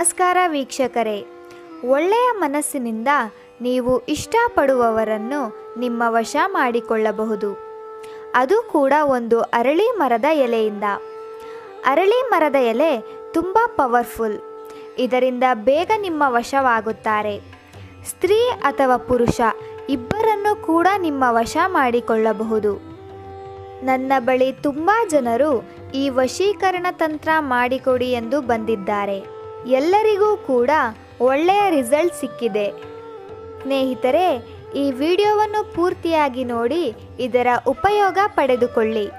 ನಮಸ್ಕಾರ ವೀಕ್ಷಕರೇ. ಒಳ್ಳೆಯ ಮನಸ್ಸಿನಿಂದ ನೀವು ಇಷ್ಟಪಡುವವರನ್ನು ನಿಮ್ಮ ವಶ ಮಾಡಿಕೊಳ್ಳಬಹುದು. ಅದು ಕೂಡ ಒಂದು ಅರಳಿ ಮರದ ಎಲೆಯಿಂದ. ಅರಳಿ ಮರದ ಎಲೆ ತುಂಬ ಪವರ್ಫುಲ್. ಇದರಿಂದ ಬೇಗ ನಿಮ್ಮ ವಶವಾಗುತ್ತಾರೆ. ಸ್ತ್ರೀ ಅಥವಾ ಪುರುಷ ಇಬ್ಬರನ್ನು ಕೂಡ ನಿಮ್ಮ ವಶ ಮಾಡಿಕೊಳ್ಳಬಹುದು. ನನ್ನ ಬಳಿ ತುಂಬ ಜನರು ಈ ವಶೀಕರಣ ತಂತ್ರ ಮಾಡಿಕೊಡಿ ಎಂದು ಬಂದಿದ್ದಾರೆ. ಎಲ್ಲರಿಗೂ ಕೂಡ ಒಳ್ಳೆಯ ರಿಸಲ್ಟ್ ಸಿಕ್ಕಿದೆ. ಸ್ನೇಹಿತರೆ, ಈ ವಿಡಿಯೋವನ್ನು ಪೂರ್ತಿಯಾಗಿ ನೋಡಿ ಇದರ ಉಪಯೋಗ ಪಡೆದುಕೊಳ್ಳಿ.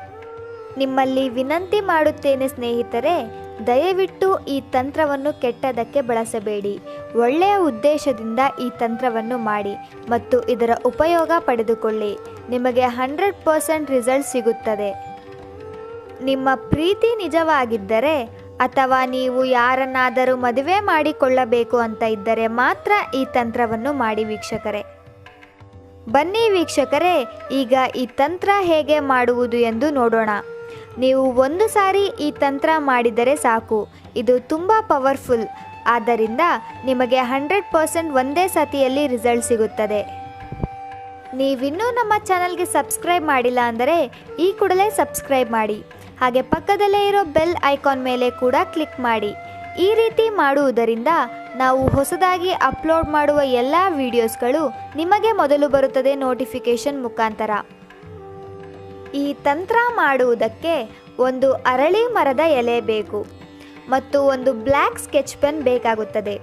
ನಿಮ್ಮಲ್ಲಿ ವಿನಂತಿ ಮಾಡುತ್ತೇನೆ ಸ್ನೇಹಿತರೆ, ದಯವಿಟ್ಟು ಈ ತಂತ್ರವನ್ನು ಕೆಟ್ಟದಕ್ಕೆ ಬಳಸಬೇಡಿ. ಒಳ್ಳೆಯ ಉದ್ದೇಶದಿಂದ ಈ ತಂತ್ರವನ್ನು ಮಾಡಿ ಮತ್ತು ಇದರ ಉಪಯೋಗ ಪಡೆದುಕೊಳ್ಳಿ. ನಿಮಗೆ ಹಂಡ್ರೆಡ್ ಪರ್ಸೆಂಟ್ ರಿಸಲ್ಟ್ ಸಿಗುತ್ತದೆ. ನಿಮ್ಮ ಪ್ರೀತಿ ನಿಜವಾಗಿದ್ದರೆ ಅಥವಾ ನೀವು ಯಾರನ್ನಾದರೂ ಮದುವೆ ಮಾಡಿಕೊಳ್ಳಬೇಕು ಅಂತ ಇದ್ದರೆ ಮಾತ್ರ ಈ ತಂತ್ರವನ್ನು ಮಾಡಿ ವೀಕ್ಷಕರೇ. ಬನ್ನಿ ವೀಕ್ಷಕರೇ, ಈಗ ಈ ತಂತ್ರ ಹೇಗೆ ಮಾಡುವುದು ಎಂದು ನೋಡೋಣ. ನೀವು ಒಂದು ಸಾರಿ ಈ ತಂತ್ರ ಮಾಡಿದರೆ ಸಾಕು. ಇದು ತುಂಬ ಪವರ್ಫುಲ್. ಆದ್ದರಿಂದ ನಿಮಗೆ ಹಂಡ್ರೆಡ್ ಪರ್ಸೆಂಟ್ ಒಂದೇ ಸತಿಯಲ್ಲಿ ರಿಸಲ್ಟ್ ಸಿಗುತ್ತದೆ. ನೀವಿನ್ನೂ ನಮ್ಮ ಚಾನಲ್ಗೆ ಸಬ್ಸ್ಕ್ರೈಬ್ ಮಾಡಿಲ್ಲ ಅಂದರೆ ಈ ಕೂಡಲೇ ಸಬ್ಸ್ಕ್ರೈಬ್ ಮಾಡಿ. ಹಾಗೆ ಪಕ್ಕದಲ್ಲೇ ಇರೋ ಬೆಲ್ ಐಕಾನ್ ಮೇಲೆ ಕೂಡ ಕ್ಲಿಕ್ ಮಾಡಿ. ಈ ರೀತಿ ಮಾಡುವುದರಿಂದ ನಾವು ಹೊಸದಾಗಿ ಅಪ್ಲೋಡ್ ಮಾಡುವ ಎಲ್ಲ ವಿಡಿಯೋಸ್ಗಳು ನಿಮಗೆ ಮೊದಲು ಬರುತ್ತದೆ ನೋಟಿಫಿಕೇಷನ್ ಮುಖಾಂತರ. ಈ ತಂತ್ರ ಮಾಡುವುದಕ್ಕೆ ಒಂದು ಅರಳಿ ಮರದ ಎಲೆ ಬೇಕು ಮತ್ತು ಒಂದು ಬ್ಲ್ಯಾಕ್ ಸ್ಕೆಚ್ ಪೆನ್ ಬೇಕಾಗುತ್ತದೆ.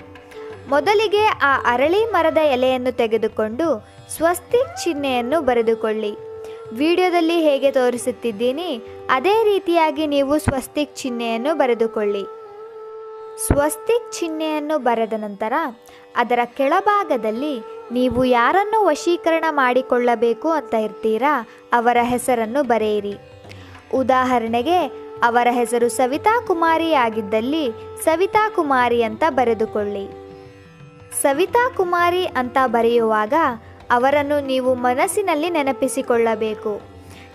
ಮೊದಲಿಗೆ ಆ ಅರಳಿ ಮರದ ಎಲೆಯನ್ನು ತೆಗೆದುಕೊಂಡು ಸ್ವಸ್ತಿಕ್ ಚಿಹ್ನೆಯನ್ನು ಬರೆದುಕೊಳ್ಳಿ. ವಿಡಿಯೋದಲ್ಲಿ ಹೇಗೆ ತೋರಿಸುತ್ತಿದ್ದೀನಿ, ಅದೇ ರೀತಿಯಾಗಿ ನೀವು ಸ್ವಸ್ತಿಕ್ ಚಿಹ್ನೆಯನ್ನು ಬರೆದುಕೊಳ್ಳಿ. ಸ್ವಸ್ತಿಕ್ ಚಿಹ್ನೆಯನ್ನು ಬರೆದ ನಂತರ ಅದರ ಕೆಳಭಾಗದಲ್ಲಿ ನೀವು ಯಾರನ್ನು ವಶೀಕರಣ ಮಾಡಿಕೊಳ್ಳಬೇಕು ಅಂತ ಇರ್ತೀರಾ, ಅವರ ಹೆಸರನ್ನು ಬರೆಯಿರಿ. ಉದಾಹರಣೆಗೆ, ಅವರ ಹೆಸರು ಸವಿತಾ ಕುಮಾರಿ ಆಗಿದ್ದಲ್ಲಿ ಸವಿತಾ ಕುಮಾರಿ ಅಂತ ಬರೆದುಕೊಳ್ಳಿ. ಸವಿತಾ ಕುಮಾರಿ ಅಂತ ಬರೆಯುವಾಗ ಅವರನ್ನು ನೀವು ಮನಸ್ಸಿನಲ್ಲಿ ನೆನಪಿಸಿಕೊಳ್ಳಬೇಕು.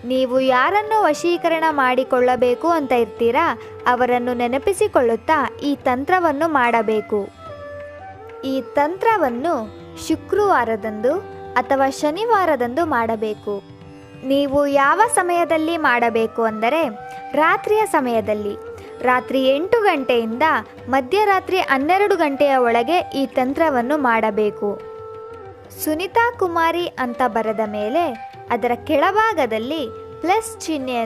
ನೀವು ಯಾರನ್ನು ವಶೀಕರಣ ಮಾಡಿಕೊಳ್ಳಬೇಕು ಅಂತ ಇರ್ತೀರಾ, ಅವರನ್ನು ನೆನಪಿಸಿಕೊಳ್ಳುತ್ತಾ ಈ ತಂತ್ರವನ್ನು ಮಾಡಬೇಕು. ಈ ತಂತ್ರವನ್ನು ಶುಕ್ರವಾರದಂದು ಅಥವಾ ಶನಿವಾರದಂದು ಮಾಡಬೇಕು. ನೀವು ಯಾವ ಸಮಯದಲ್ಲಿ ಮಾಡಬೇಕು ಅಂದರೆ ರಾತ್ರಿಯ ಸಮಯದಲ್ಲಿ. ರಾತ್ರಿ ಎಂಟು ಗಂಟೆಯಿಂದ ಮಧ್ಯರಾತ್ರಿ ಹನ್ನೆರಡು ಗಂಟೆಯ ಒಳಗೆ ಈ ತಂತ್ರವನ್ನು ಮಾಡಬೇಕು. ಸುನಿತಾ ಕುಮಾರಿ ಅಂತ ಬರೆದ ಮೇಲೆ ಅದರ ಕೆಳಭಾಗದಲ್ಲಿ ಪ್ಲಸ್ ಚಿಹ್ನೆಯನ್ನು